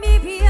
Me.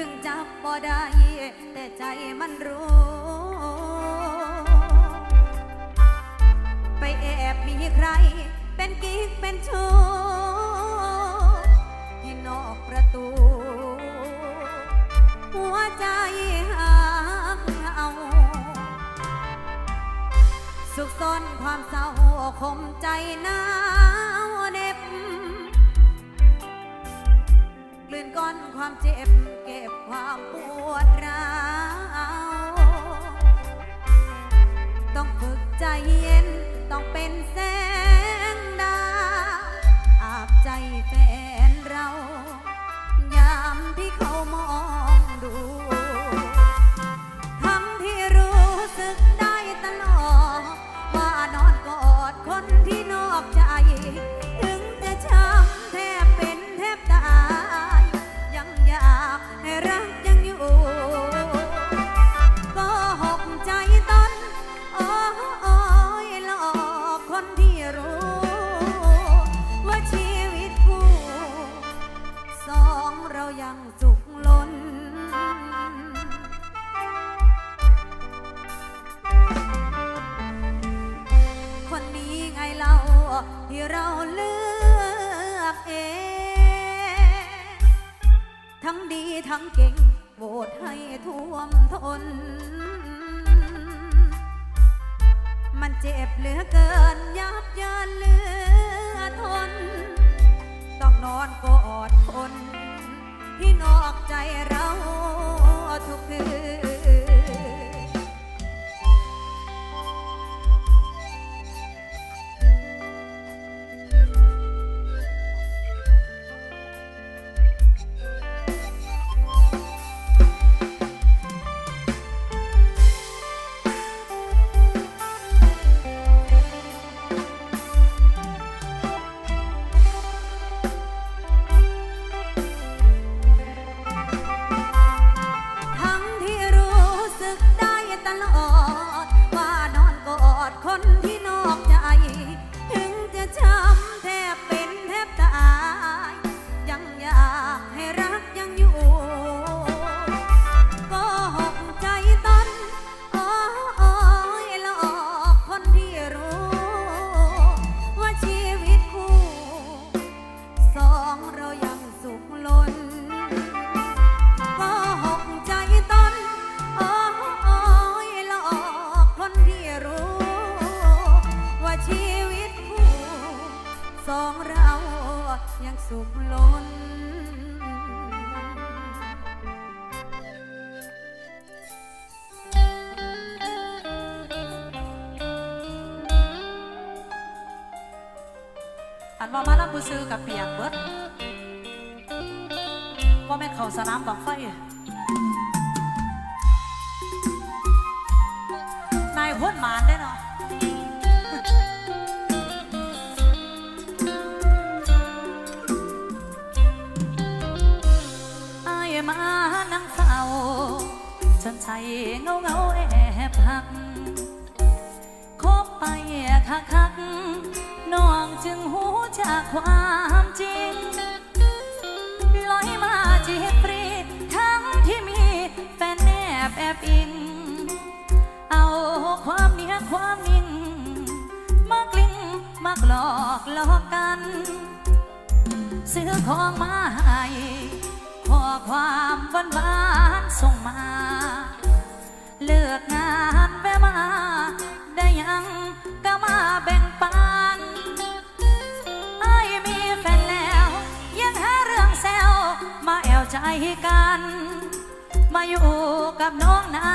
ถึงจับบ่ได้ แต่ใจมันรู้ ไปแอบมีใคร เป็นกิ๊กเป็นชู้ที่นอกประตู หัวใจหางเอา สุขซ่อนความเศร้าคมใจหนาว ความเจ็บ เก็บความปวดร้าว ต้องฝึกใจเย็น ต้องเป็นแสงดา อาบใจแฟนเรา ยามที่เขามอง่เราเลือกเอง ทั้งดีทั้งเก่งโหวตให้ท่วมทน มันเจ็บเหลือเกินยับยินเหลือทน ต้องนอนกอดคน ที่นอกใจเราทุกคืน สุขล้น อันว่ามาน้ำผู้ซื้อกับเปียกเบิดว่าแม่เขาสนามบังไฟนายพ้นหมานได้เนาะ จนใจเงาเงาแอบหักคบไปคักคักน้องจึงหูจากความจริงลอยมาจีบรีทั้งที่มีแฟนแนบแอบอิง เอาความเนี้ยความนิ่ง มากลิ้งมากหลอกหลอกกัน ซื้อของมาให้ ขอความหวานหวานส่งมา เลือกงานแวะมา ได้ยังก็มาแบ่งปันไอ้มีแฟนแล้ว ยังหาเรื่องแซวมาแอวใจกัน มาอยู่กับน้องนา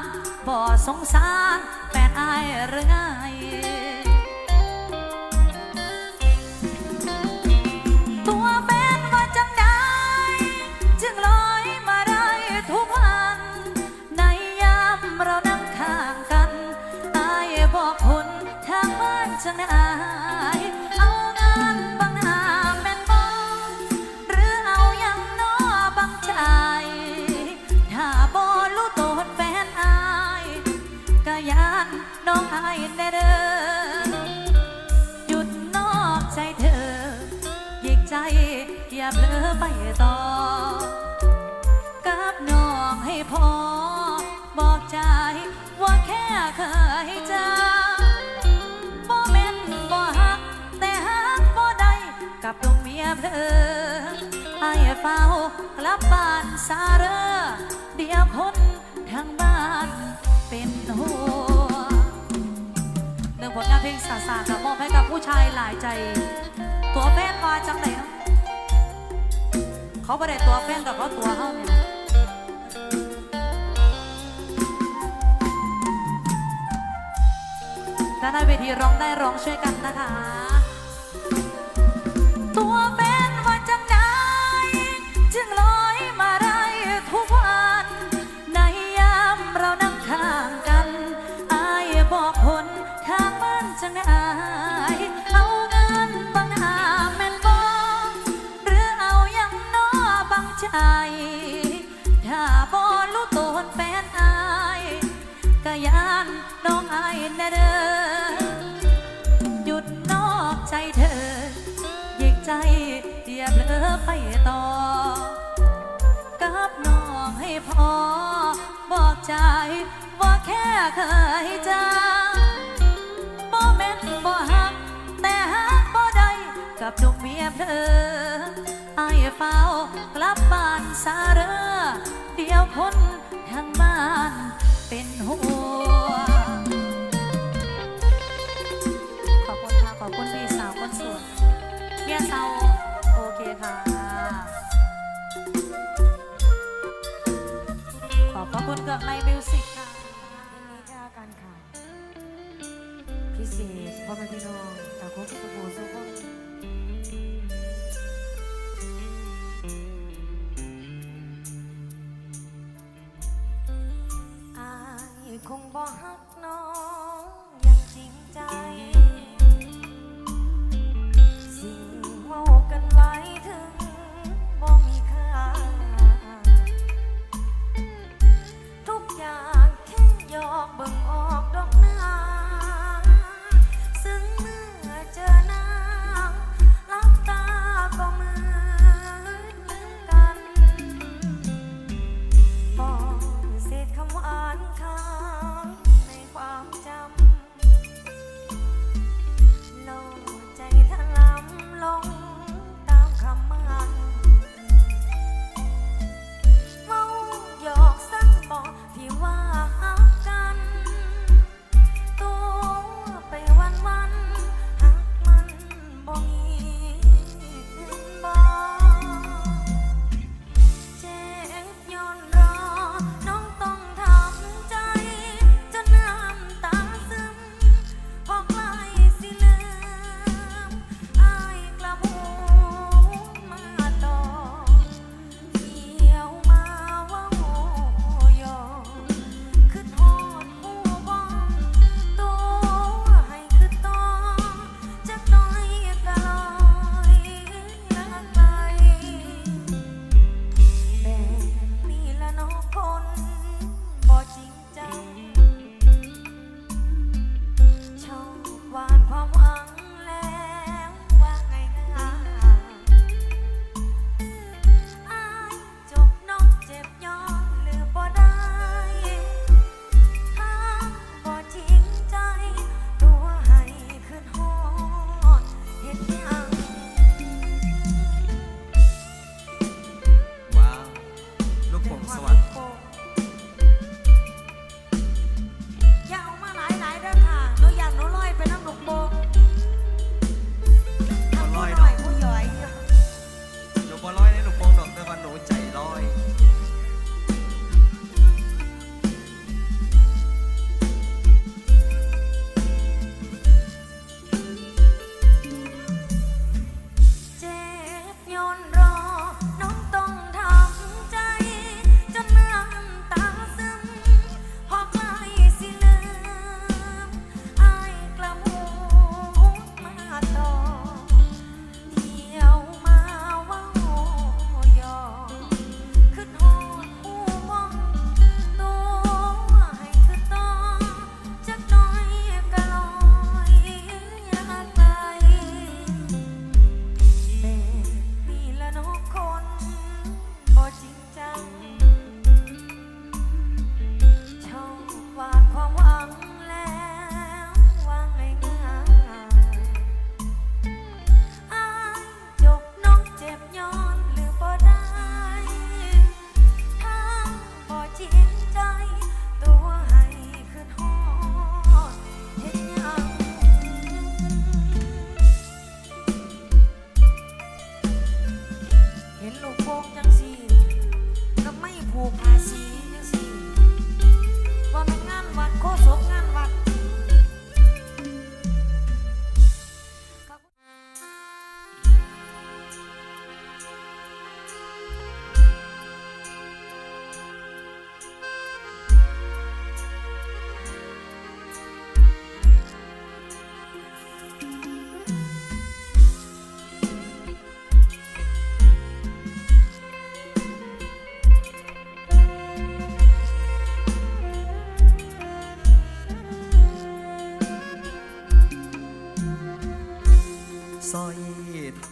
นๆบ่สงสารแฟนไอายหรือไง ใจ อย่าเผลอไปต่อ กับน้องให้พอ บอกใจว่าแค่เคยเจอบ่แม่นบ่ฮัก แต่ฮักบ่ได้กับลูกเมียเพอไอ้เฝ้ากลับบ้านสาเรอเดี๋ยวคนทางบ้านเป็นห่วงหนึ่งผลงานเพลงสาสาค่ะมอบให้กับผู้ชายหลายใจ ตัวแฟนมาจังไหนเนาะเขาบ่ได้ตัวแฟนกับเขาตัวเขาเนี่ยด้านหน้าเวทีร้องได้ร้องช่วยกันนะคะ บเธอไอ้เฝ้ากลับบ้านสาเรอเดียวพ้นทางบ้านเป็นหัวขอบคุณค่ะขอบคุณพี่สาวคนสวยเมียสาวโอเคค่ะ ขอบคุณเกับในมิวสิกค่ะนี่ค่ะกันค่ะ พิเศษพ่อแม่พี่น้องแต่ครบสุขสุข คงบ่ฮัก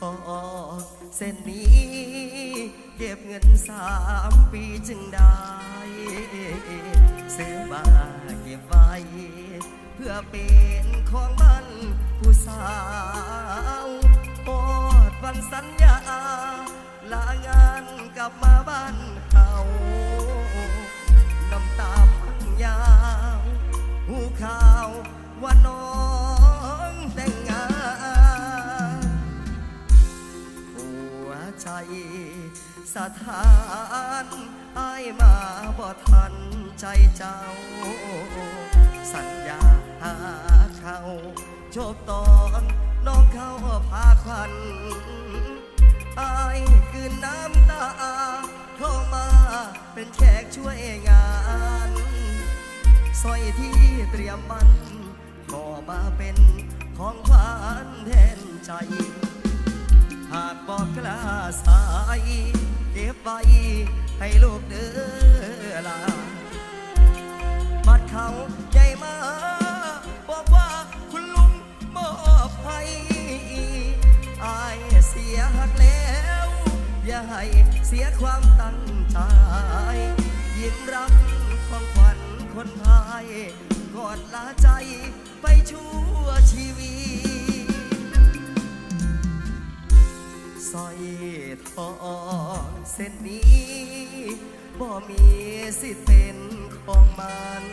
ออกเส้นนี้ เก็บเงินสามปีจึงได้ ซื้อมาเก็บไว้ เพื่อเป็นของมันผู้สาวอดวันสัญญา ลางานกลับมาบ้านเขาน้ำตาพังยาวหูขาวว่าน้อง ใจสถานอายมาบ่ทันใจเจ้า สัญญาหาเขาโชคตอนน้องเขาพาควันอายคืนน้ำตาเข้ามาเป็นแขกช่วยงานสร้อยที่เตรียมมันขอมาเป็นของขวัญแทนใจ หากบอกกล้าสาย เก็บไว้ให้ลูกเด้อลาบัดเขาใหญ่มา บอกว่าคุณลุงมอบให้อายเสียหักแล้ว อย่าให้เสียความตั้งใจ ยิ้มรับของขวัญคนพายกอดลาใจไปชั่วชีวิต สร้อยทองเส้นนี้บ่มีสิทธิ์เป็นของมัน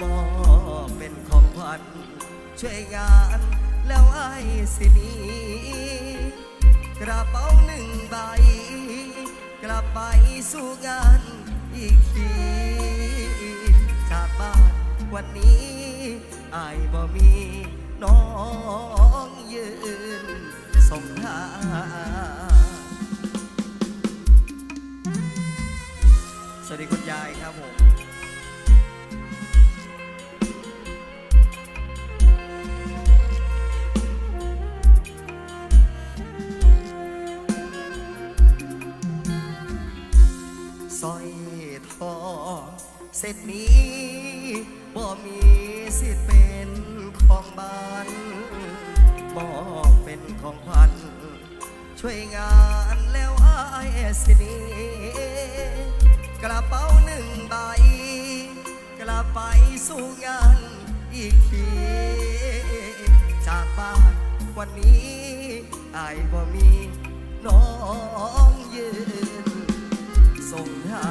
มอบเป็นของขวัญช่วยงานแล้วไอ้สิหนี้กระเป๋าหนึ่งใบ กลับไปสู่งานอีกทีจากบ้านวันนี้ไอายบ่มีน้องยืน ส่งทาสวัสดีคุณยายครับผมสร้อยทองเส้นนี้บ่มีสิทธิ์เป็นของบ้าน อกเป็นของขวัญช่วยงานแล้วไอายสิหนี้กระเป๋าหนึ่งใบ กลับไปสู่งานอีกที จากบ้านวันนี้ไอายบ่มีน้องยืนส่งหา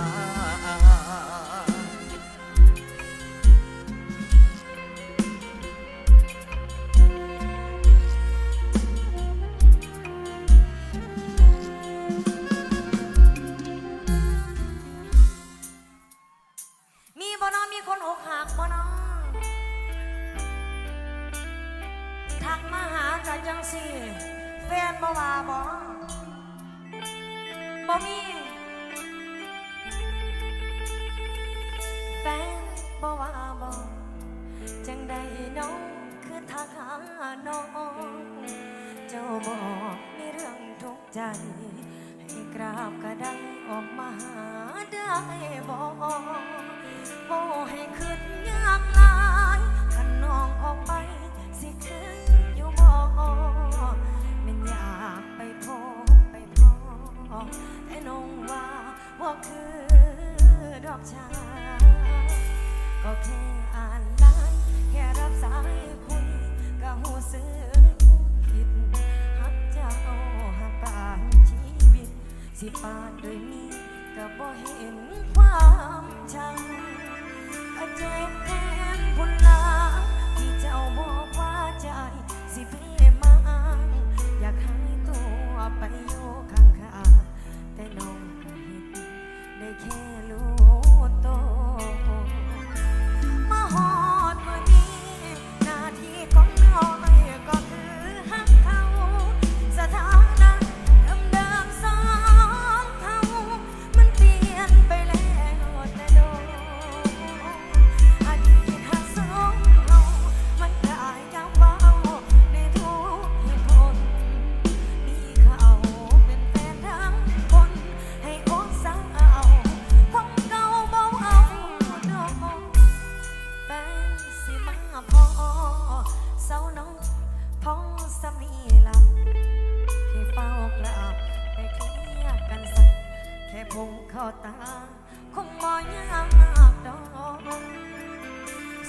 คงบ่ยากดอกสายก็เบอร์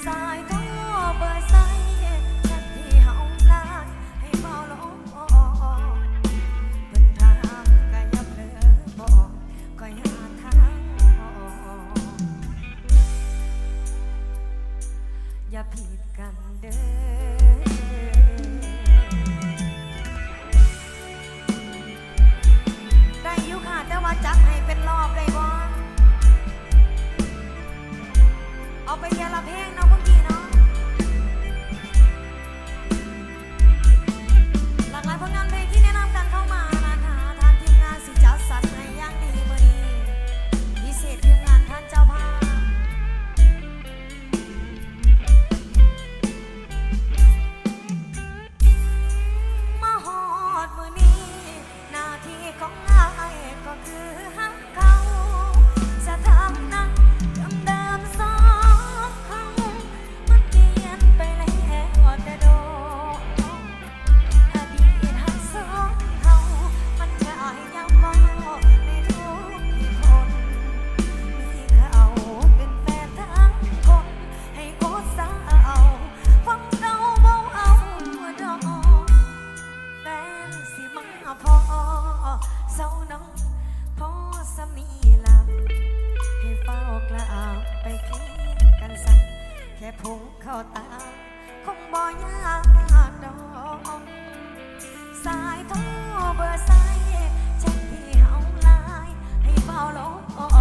ใส่แชทที่เฮาย พอเศร้น้องพอสมีลำให้เฝ้ากล่าไปคิดกันสักแค่พุงข้าตาคงบ่ยาดอกสายโทรเบอร์สายแชทที่เฮาไลน์ให้เฝ้าลง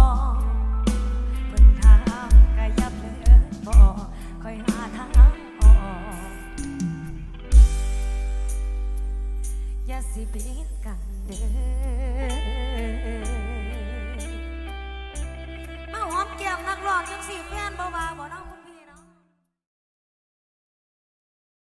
สิเป็นกันเด้อมาหอมแก้มนักร้องจังสี่แฟนบ่วาบ